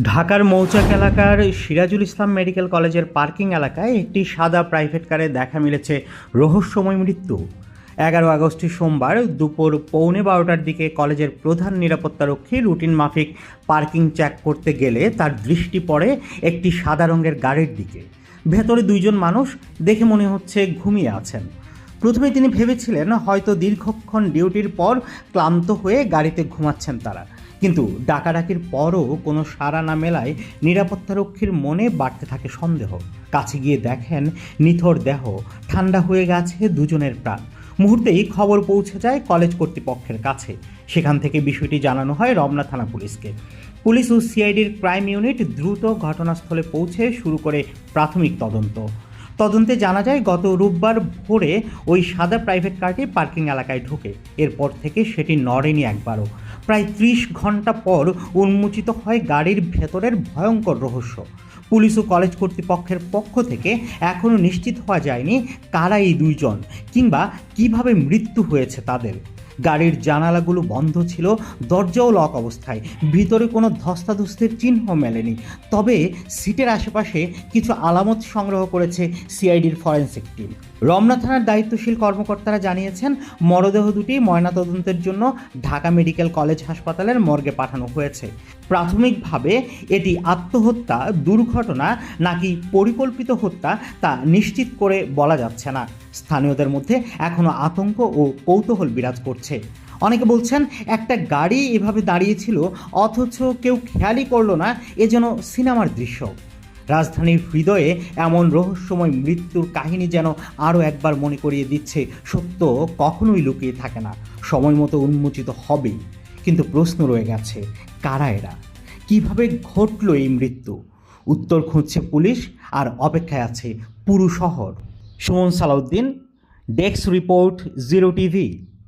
ঢাকার মৌচাক এলাকার সিরাজুল ইসলাম মেডিকেল কলেজের পার্কিং এলাকায় একটি সাদা প্রাইভেট কারে দেখা মিলেছে রহস্যময় মৃত্যু। এগারো আগস্ট সোমবার দুপুর পৌনে বারোটার দিকে কলেজের প্রধান নিরাপত্তারক্ষী রুটিন মাফিক পার্কিং চেক করতে গেলে তার দৃষ্টি পড়ে একটি সাদা রঙের গাড়ির দিকে। ভেতরে দুইজন মানুষ দেখে মনে হচ্ছে ঘুমিয়ে আছেন। প্রথমে তিনি ভেবেছিলেন হয়তো দীর্ঘক্ষণ ডিউটির পর ক্লান্ত হয়ে গাড়িতে ঘুমাচ্ছেন তারা। কিন্তু ডাকাডাকির পরও কোনো সাড়া না মেলায় নিরাপত্তারক্ষীর মনে বাড়তে থাকে সন্দেহ। কাছে গিয়ে দেখেন নিথর দেহ, ঠান্ডা হয়ে গেছে দুজনের প্রাণ। মুহূর্তেই খবর পৌঁছে যায় কলেজ কর্তৃপক্ষের কাছে। সেখান থেকে বিষয়টি জানানো হয় রমনা থানা পুলিশকে। পুলিশ ও সিআইডির ক্রাইম ইউনিট দ্রুত ঘটনাস্থলে পৌঁছে শুরু করে প্রাথমিক তদন্ত। তদন্তে জানা যায়, গত রোববার ভোরে ওই সাদা প্রাইভেট কারটি পার্কিং এলাকায় ঢোকে। এরপর থেকে সেটি নড়েনি একবারও। প্রায় ত্রিশ ঘণ্টা পর উন্মোচিত হয় গাড়ির ভেতরের ভয়ঙ্কর রহস্য। পুলিশ ও কলেজ কর্তৃপক্ষের পক্ষ থেকে এখনও নিশ্চিত হওয়া যায়নি কারা এই দুইজন কিংবা কীভাবে মৃত্যু হয়েছে তাদের। গাড়ির জানালাগুলো বন্ধ ছিল, দরজাও লক অবস্থায়। ভিতরে কোনো ধস্তাধস্তির চিহ্ন মেলেনি। তবে সিটের আশেপাশে কিছু আলামত সংগ্রহ করেছে সিআইডির ফরেন্সিক টিম রমনা থানার দায়িত্বশীল কর্মকর্তারা জানিয়েছেন, মরদেহ দুটি ময়নাতদন্তের জন্য ঢাকা মেডিকেল কলেজ হাসপাতালের মর্গে পাঠানো হয়েছে। প্রাথমিকভাবে এটি আত্মহত্যা, দুর্ঘটনা নাকি পরিকল্পিত হত্যা তা নিশ্চিত করে বলা যাচ্ছে না। স্থানীয়দের মধ্যে এখনও আতঙ্ক ও কৌতূহল বিরাজ করছে। অনেকে বলছেন, একটা গাড়ি এভাবে দাঁড়িয়েছিল, অথচ কেউ খেয়ালই করল না এ যেন সিনেমার দৃশ্য। রাজধানীর হৃদয়ে এমন রহস্যময় মৃত্যুর কাহিনী যেন আরও একবার মনে করিয়ে দিচ্ছে, সত্য কখনোই লুকিয়ে থাকে না। সময় মতো উন্মোচিত হবেই, কিন্তু প্রশ্ন রয়ে গেছে, কারা এরা? কীভাবে ঘটল এই মৃত্যু? উত্তর খুঁজছে পুলিশ, আর অপেক্ষায় আছে পুরো শহর। Sumon Salauddin, desk report, zero TV.